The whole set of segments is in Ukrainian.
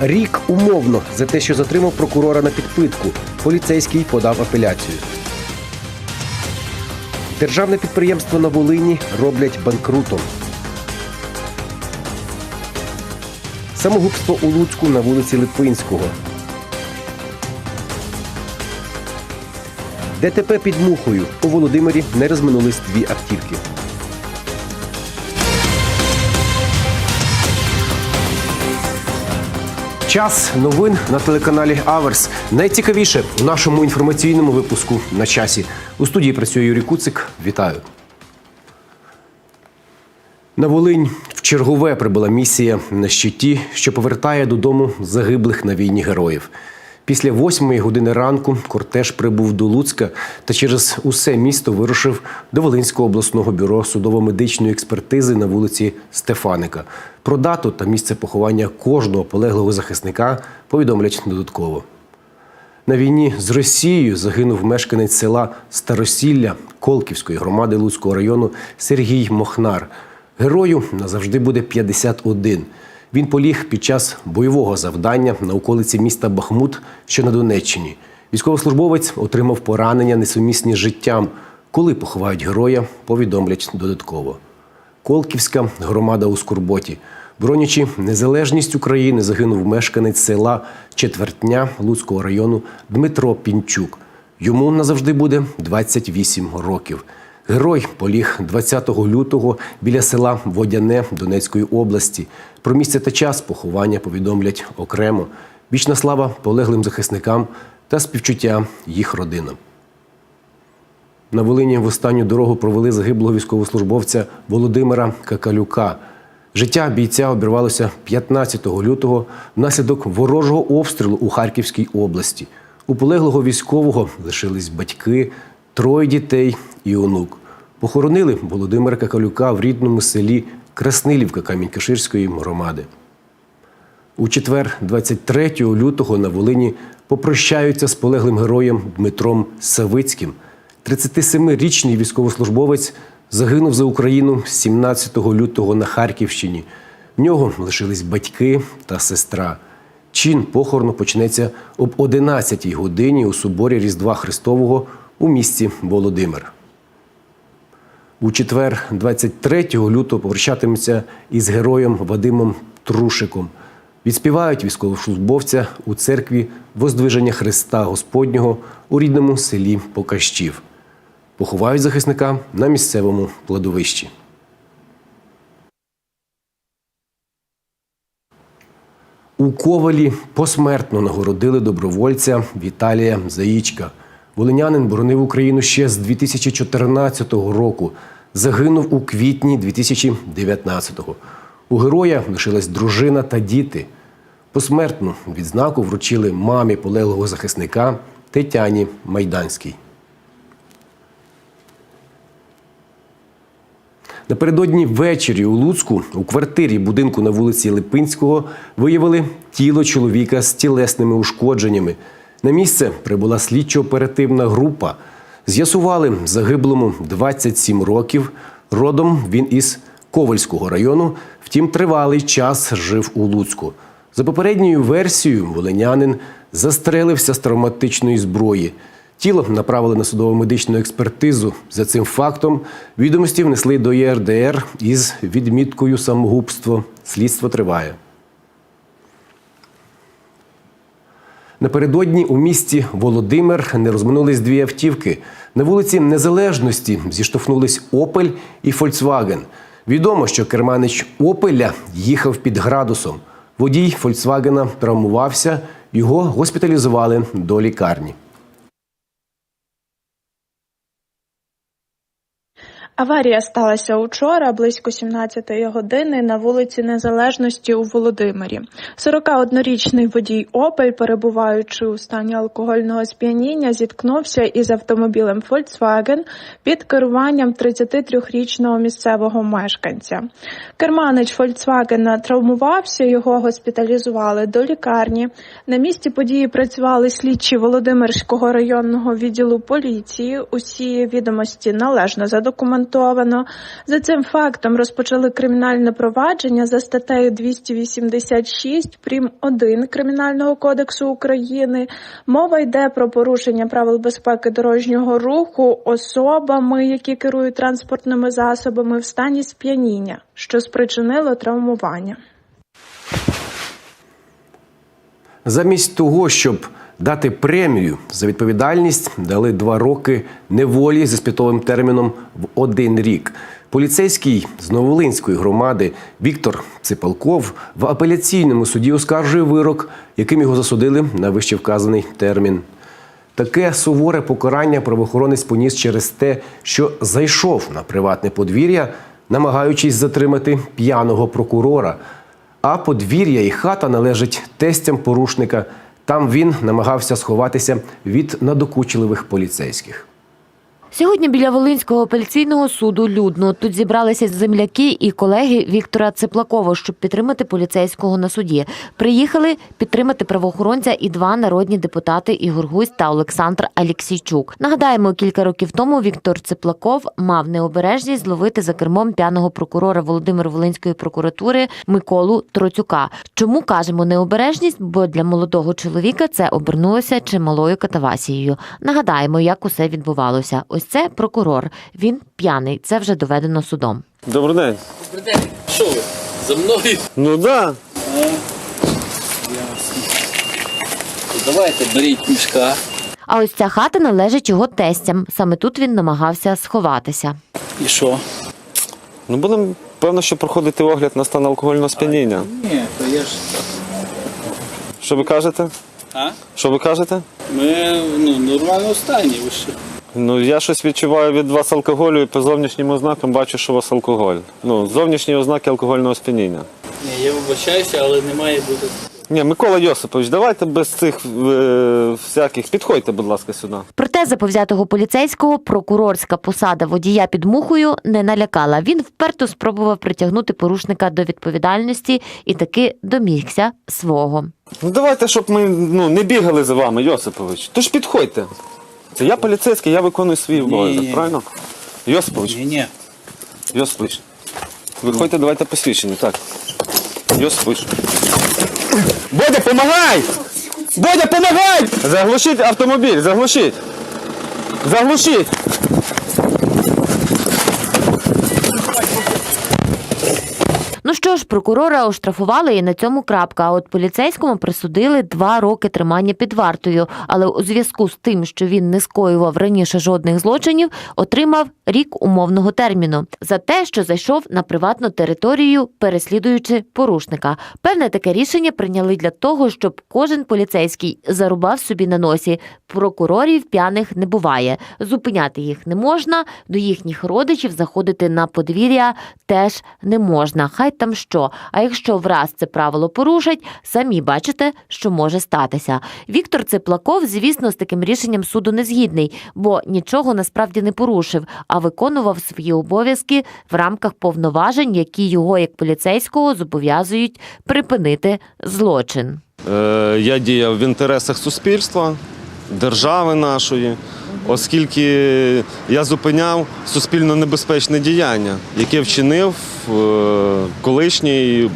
Рік умовно за те, що затримав прокурора на підпитку. Поліцейський подав апеляцію. Державне підприємство на Волині роблять банкрутом. Самогубство у Луцьку на вулиці Липинського. ДТП під мухою. У Володимирі не розминулись дві автівки. Час новин на телеканалі Аверс. Найцікавіше у нашому інформаційному випуску на часі. У студії працює Юрій Куцик. Вітаю. На Волинь в чергове прибула місія на щиті, що повертає додому загиблих на війні героїв. Після восьмої години ранку кортеж прибув до Луцька та через усе місто вирушив до Волинського обласного бюро судово-медичної експертизи на вулиці Стефаника. Про дату та місце поховання кожного полеглого захисника повідомлять додатково. На війні з Росією загинув мешканець села Старосілля Колківської громади Луцького району Сергій Мохнар. Герою назавжди буде 51. Він поліг під час бойового завдання на околиці міста Бахмут, що на Донеччині. Військовослужбовець отримав поранення несумісні з життям. Коли поховають героя, повідомлять додатково. Колківська громада у Скорботі. Бронячи незалежність України, загинув мешканець села Четвертня Луцького району Дмитро Пінчук. Йому назавжди буде 28 років. Герой поліг 20 лютого біля села Водяне Донецької області. Про місце та час поховання повідомлять окремо. Вічна слава полеглим захисникам та співчуття їх родинам. На Волині в останню дорогу провели загиблого військовослужбовця Володимира Какалюка. Життя бійця обірвалося 15 лютого внаслідок ворожого обстрілу у Харківській області. У полеглого військового лишились батьки, троє дітей і онук. Похоронили Володимира Какалюка в рідному селі Краснилівка Камінь-Каширської громади. У четвер, 23 лютого, на Волині попрощаються з полеглим героєм Дмитром Савицьким. 37-річний військовослужбовець загинув за Україну 17 лютого на Харківщині. В нього лишились батьки та сестра. Чин похорону почнеться об 11 годині у соборі Різдва Христового у місті Володимир. У четвер, 23 лютого, попрощатимуться із героєм Вадимом Трушиком. Відспівають військовослужбовця у церкві Воздвиження Христа Господнього у рідному селі Покащів. Поховають захисника на місцевому кладовищі. У Ковалі посмертно нагородили добровольця Віталія Заїчка. Волинянин боронив Україну ще з 2014 року. Загинув у квітні 2019-го. У героя лишилась дружина та діти. Посмертну відзнаку вручили мамі полеглого захисника Тетяні Майданській. Напередодні ввечері у Луцьку у квартирі будинку на вулиці Липинського виявили тіло чоловіка з тілесними ушкодженнями. На місце прибула слідчо-оперативна група. З'ясували загиблому 27 років. Родом він із Ковальського району. Втім, тривалий час жив у Луцьку. За попередньою версією, волинянин застрелився з травматичної зброї. Тіло направили на судово-медичну експертизу. За цим фактом відомості внесли до ЄРДР із відміткою самогубство. Слідство триває. Напередодні у місті Володимир не розминулись дві автівки. На вулиці Незалежності зіштовхнулись Опель і Фольксваген. Відомо, що керманич Опеля їхав під градусом. Водій Фольксвагена травмувався, його госпіталізували до лікарні. Аварія сталася учора близько 17-ї години на вулиці Незалежності у Володимирі. 41-річний водій Опель, перебуваючи у стані алкогольного сп'яніння, зіткнувся із автомобілем Volkswagen під керуванням 33-річного місцевого мешканця. Керманич Volkswagen травмувався, його госпіталізували до лікарні. На місці події працювали слідчі Володимирського районного відділу поліції. Усі відомості належно задокументовані демонтовано. За цим фактом розпочали кримінальне провадження за статтею 286 прим. 1 Кримінального кодексу України. Мова йде про порушення правил безпеки дорожнього руху особами, які керують транспортними засобами в стані сп'яніння, що спричинило травмування. Замість того, щоб дати премію за відповідальність, дали два роки неволі зі спітовим терміном в один рік. Поліцейський з Новолинської громади Віктор Ципалков в апеляційному суді оскаржує вирок, яким його засудили на вище вказаний термін. Таке суворе покарання правоохоронець поніс через те, що зайшов на приватне подвір'я, намагаючись затримати п'яного прокурора. А подвір'я і хата належать тестям порушника. Там він намагався сховатися від надокучливих поліцейських. Сьогодні біля Волинського апеляційного суду людно. Тут зібралися земляки і колеги Віктора Цеплакова, щоб підтримати поліцейського на суді. Приїхали підтримати правоохоронця і два народні депутати Ігор Гусь та Олександр Алєксійчук. Нагадаємо, кілька років тому Віктор Цеплаков мав необережність зловити за кермом п'яного прокурора Володимир Волинської прокуратури Миколу Троцюка. Чому кажемо необережність? Бо для молодого чоловіка це обернулося чималою катавасією. Нагадаємо, як усе відбувалося. Ось це прокурор. Він п'яний. Це вже доведено судом. Добрий день. Добрий день. Що ви? За мною? Ну да. То давайте беріть мішка. А ось ця хата належить його тестям. Саме тут він намагався сховатися. І що? Ну будемо, певно, що проходити огляд на стан алкогольного сп'яніння. Ні, то я ж. Що ви кажете? А? Що ви кажете? Ми ну, нормально стані, ви що? Ну я щось відчуваю від вас алкоголю і по зовнішнім ознакам бачу, що у вас алкоголь. Ну, зовнішні ознаки алкогольного сп'яніння. Ні, я вибачаюся, але не має бути. Ні, Микола Йосипович, давайте без цих е, всяких. Підходьте, будь ласка, сюди. Проте заповзятого поліцейського прокурорська посада водія під мухою не налякала. Він вперто спробував притягнути порушника до відповідальності і таки домігся свого. Ну давайте, щоб ми ну, не бігали за вами, Йосипович. Тож підходьте. Це я поліцейський, я виконую свій обов'язок, правильно? Йосипович, Ні, ні. Йосипович. Виходьте, давайте посвідчення, так. Йосипович. Бодя, помагай! Бодя, помагай! Заглушіть автомобіль, заглушіть. Заглушіть. Що ж, прокурора оштрафували і на цьому крапка. А от поліцейському присудили два роки тримання під вартою. Але у зв'язку з тим, що він не скоював раніше жодних злочинів, отримав рік умовного терміну за те, що зайшов на приватну територію, переслідуючи порушника. Певне таке рішення прийняли для того, щоб кожен поліцейський зарубав собі на носі. Прокурорів п'яних не буває. Зупиняти їх не можна, до їхніх родичів заходити на подвір'я теж не можна. Хай там що. А якщо враз це правило порушать, самі бачите, що може статися. Віктор Цеплаков, звісно, з таким рішенням суду не згідний, бо нічого насправді не порушив, а виконував свої обов'язки в рамках повноважень, які його як поліцейського зобов'язують припинити злочин. Е, я діяв в інтересах суспільства, держави нашої, оскільки я зупиняв суспільно небезпечне діяння, яке вчинив е, колишній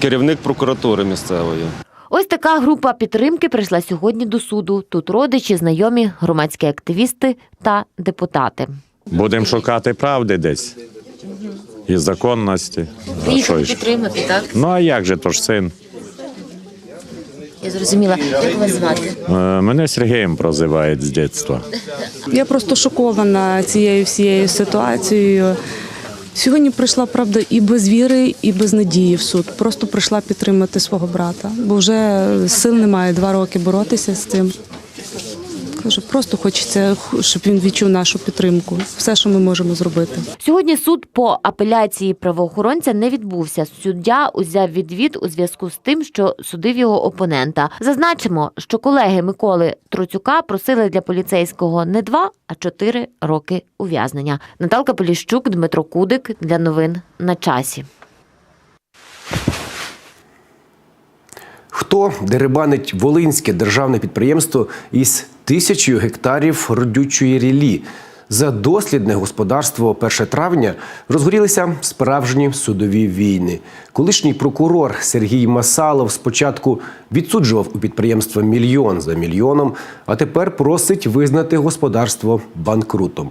керівник прокуратури місцевої. Ось така група підтримки прийшла сьогодні до суду. Тут родичі, знайомі, громадські активісти та депутати. Будемо шукати правди десь і законності. Що підтримати, так? Ну а як же то ж син? Я зрозуміла. Як вас звати? Е, Мене Сергієм прозивають з дитинства. Я просто шокована цією всією ситуацією. Сьогодні прийшла правда і без віри, і без надії в суд. Просто прийшла підтримати свого брата, бо вже сил немає два роки боротися з цим. Кажу, просто хочеться, щоб він відчув нашу підтримку. Все, що ми можемо зробити. Сьогодні суд по апеляції правоохоронця не відбувся. Суддя узяв відвід у зв'язку з тим, що судив його опонента. Зазначимо, що колеги Миколи Троцюка просили для поліцейського не два, а чотири роки ув'язнення. Наталка Поліщук, Дмитро Кудик для новин на часі. Хто дерибанить Волинське державне підприємство із тисячою гектарів родючої рілі? За дослідне господарство 1 травня розгорілися справжні судові війни. Колишній прокурор Сергій Масалов спочатку відсуджував у підприємства мільйон за мільйоном, а тепер просить визнати господарство банкрутом.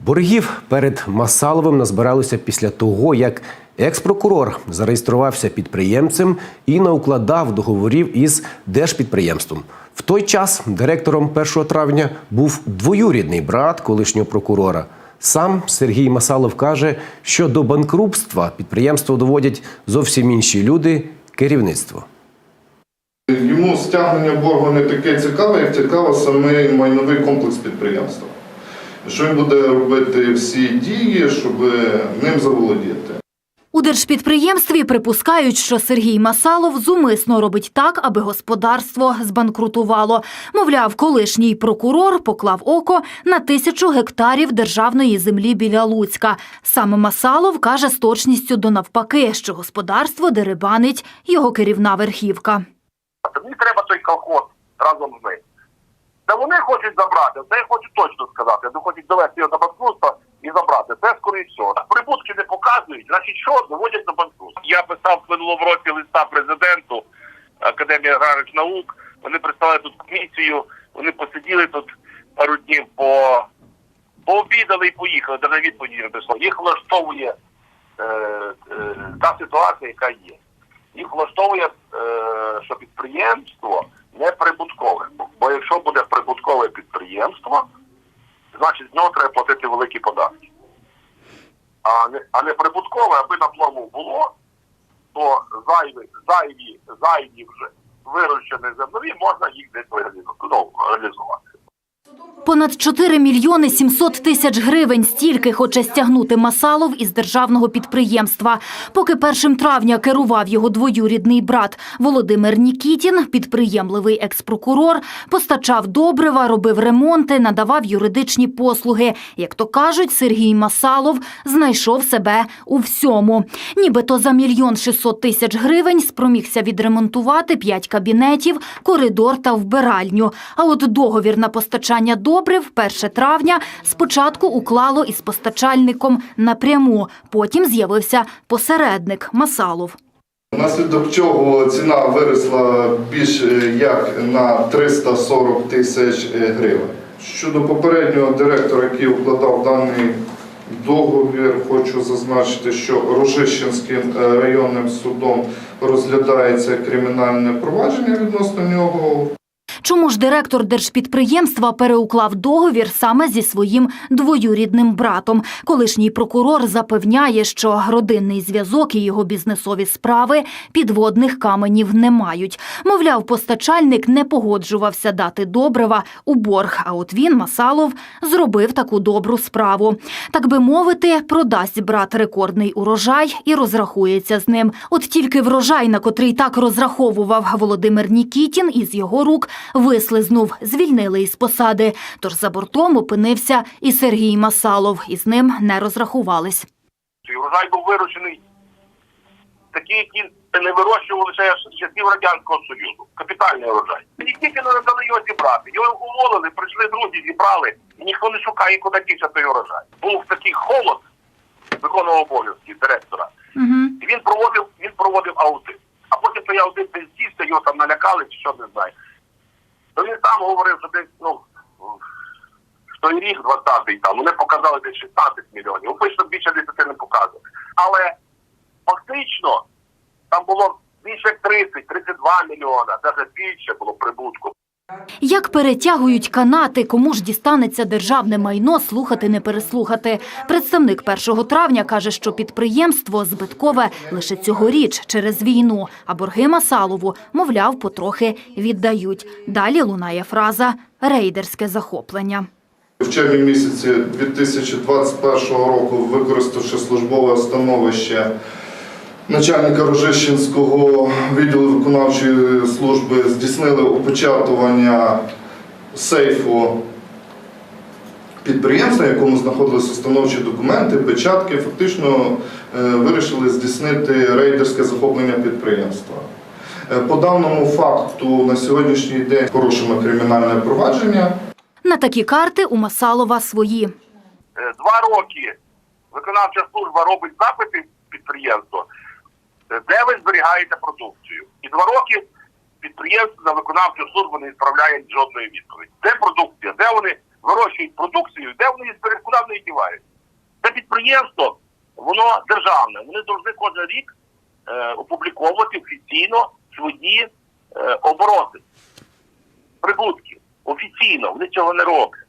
Боргів перед Масаловим назбиралося після того, як екс-прокурор зареєструвався підприємцем і наукладав договорів із держпідприємством. В той час директором 1 травня був двоюрідний брат колишнього прокурора. Сам Сергій Масалов каже, що до банкрутства підприємство доводять зовсім інші люди керівництво. Йому стягнення боргу не таке цікаве, як цікаво саме майновий комплекс підприємства. Що він буде робити всі дії, щоб ним заволодіти. У держпідприємстві припускають, що Сергій Масалов зумисно робить так, аби господарство збанкрутувало. Мовляв, колишній прокурор поклав око на тисячу гектарів державної землі біля Луцька. Саме Масалов каже з точністю до навпаки, що господарство дерибанить його керівна верхівка. Мені треба той колхоз разом з ним. Та вони хочуть забрати, це я хочу точно сказати. Вони хочуть довести його до банкрутства і забрати. Це скоріше всього. Прибутки не показують, значить що доводять до банкрутства. Я писав в минулому році листа президенту Академії аграрних наук. Вони представили тут комісію, вони посиділи тут пару днів по пообідали і поїхали, де на відповіді не прийшло. Їх влаштовує е, е, та ситуація, яка є. Їх влаштовує, е, що підприємство не прибуткове. Бо якщо буде прибуткове підприємство, значить з нього треба платити великі податки. А не, а не прибуткове, аби на плаву було, то зайві, зайві, зайві вже вирощені зернові можна їх десь ну, реалізувати. Понад 4 мільйони 700 тисяч гривень стільки хоче стягнути Масалов із державного підприємства. Поки 1 травня керував його двоюрідний брат Володимир Нікітін, підприємливий екс-прокурор, постачав добрива, робив ремонти, надавав юридичні послуги. Як то кажуть, Сергій Масалов знайшов себе у всьому. Нібито за мільйон 600 тисяч гривень спромігся відремонтувати 5 кабінетів, коридор та вбиральню. А от договір на постачання добрив 1 травня спочатку уклало із постачальником напряму. Потім з'явився посередник Масалов. Внаслідок чого ціна виросла більш е, як на 340 тисяч е, гривень. Щодо попереднього директора, який укладав даний договір, хочу зазначити, що Рожищенським е, районним судом розглядається кримінальне провадження відносно нього. Чому ж директор держпідприємства переуклав договір саме зі своїм двоюрідним братом? Колишній прокурор запевняє, що родинний зв'язок і його бізнесові справи підводних каменів не мають. Мовляв, постачальник не погоджувався дати добрива у борг. А от він, Масалов, зробив таку добру справу. Так би мовити, продасть брат рекордний урожай і розрахується з ним. От тільки врожай, на котрий так розраховував Володимир Нікітін, із його рук вислизнув, звільнили із посади. Тож за бортом опинився і Сергій Масалов, і з ним не розрахувались. Урожай був вирощений такий, який не вирощували ще з часів Радянського Союзу. Капітальний урожай. І тільки не дали його зібрати. Його уволили, прийшли друзі, зібрали, і ніхто не шукає, куди дівся той урожай. Був такий холод виконував обов'язки директора. Угу. І він проводив, він проводив аудит. А потім той аудит не здівся, його там налякали чи що не знаю. То він сам говорив, що десь, ну, в той рік 20-й там, вони показали десь 16 мільйонів. Обично більше 10 не показує. Але фактично там було більше 30, 32 мільйона, навіть більше було прибутку. Як перетягують канати, кому ж дістанеться державне майно, слухати не переслухати. Представник 1 травня каже, що підприємство збиткове лише цьогоріч через війну, а борги Масалову, мовляв, потрохи віддають. Далі лунає фраза «рейдерське захоплення». В червні місяці 2021 року, використавши службове становище начальника Рожищенського відділу виконавчої служби, здійснили опечатування сейфу підприємства, в якому знаходилися установчі документи, печатки, фактично е, вирішили здійснити рейдерське захоплення підприємства. Е, По даному факту на сьогоднішній день порушено кримінальне провадження. На такі карти у Масалова свої. Е, Два роки виконавча служба робить запити е, де ви зберігаєте продукцію. І два роки підприємство на виконавчу службу не відправляє жодної відповіді. Де продукція? Де вони вирощують продукцію, де вони зберігають, куди вони дівають? Це підприємство, воно державне. Вони повинні кожен рік е, опубліковувати офіційно свої е, обороти, прибутки. Офіційно, вони цього не роблять.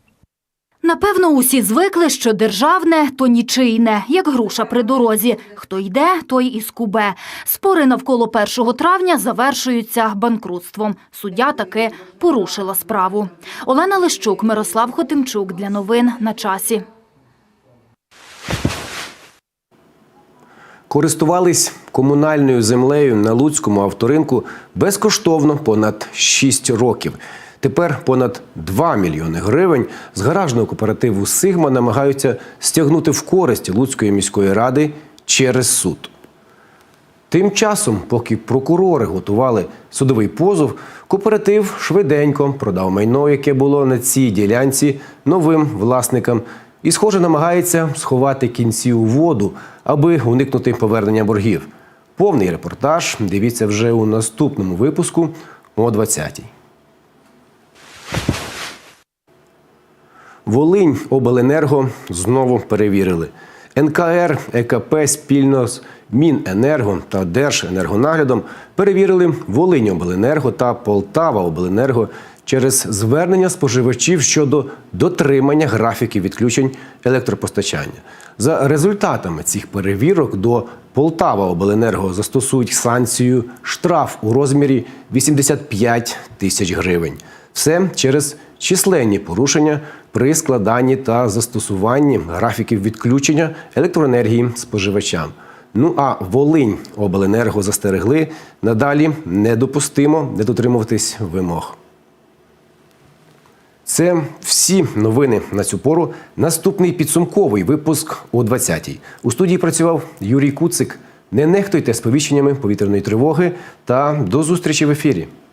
Напевно, усі звикли, що державне то нічийне, як груша при дорозі. Хто йде, той і скубе. Спори навколо 1 травня завершуються банкрутством. Суддя таки порушила справу. Олена Лищук, Мирослав Хотимчук для новин на часі. Користувались комунальною землею на Луцькому авторинку безкоштовно понад 6 років. Тепер понад 2 мільйони гривень з гаражного кооперативу Сигма намагаються стягнути в користь Луцької міської ради через суд. Тим часом, поки прокурори готували судовий позов, кооператив швиденько продав майно, яке було на цій ділянці новим власникам, і, схоже, намагається сховати кінці у воду, аби уникнути повернення боргів. Повний репортаж дивіться вже у наступному випуску о 20-й. Волинь обленерго знову перевірили. НКР, ЕКП спільно з Міненерго та Держенергонаглядом перевірили Волинь обленерго та Полтава обленерго через звернення споживачів щодо дотримання графіків відключень електропостачання. За результатами цих перевірок до Полтава обленерго застосують санкцію штраф у розмірі 85 тисяч гривень. Все через численні порушення при складанні та застосуванні графіків відключення електроенергії споживачам. Ну а Волинь обленерго застерегли надалі недопустимо не дотримуватись вимог. Це всі новини на цю пору. Наступний підсумковий випуск о 20-й. У студії працював Юрій Куцик. Не нехтуйте сповіщеннями повітряної тривоги та до зустрічі в ефірі. –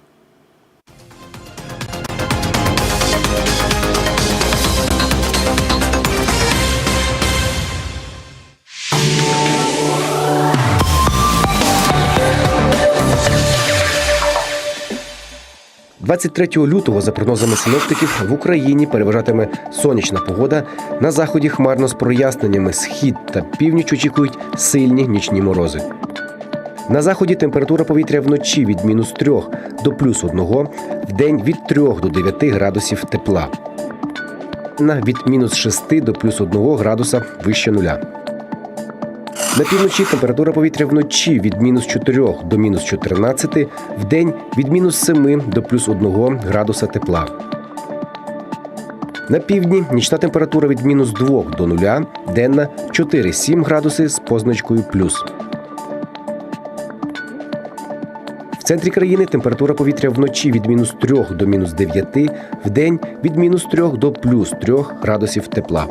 23 лютого, за прогнозами синоптиків, в Україні переважатиме сонячна погода. На заході хмарно з проясненнями. Схід та північ очікують сильні нічні морози. На заході температура повітря вночі від мінус 3 до плюс 1, в день від 3 до 9 градусів тепла. Від мінус 6 до плюс 1 градуса вище нуля. На півночі температура повітря вночі від мінус 4 до мінус 14, в день від мінус 7 до плюс 1 градуса тепла. На півдні нічна температура від мінус 2 до 0, денна 4-7 градуси з позначкою плюс. В центрі країни температура повітря вночі від мінус 3 до мінус 9, в день від мінус 3 до плюс 3 градусів тепла.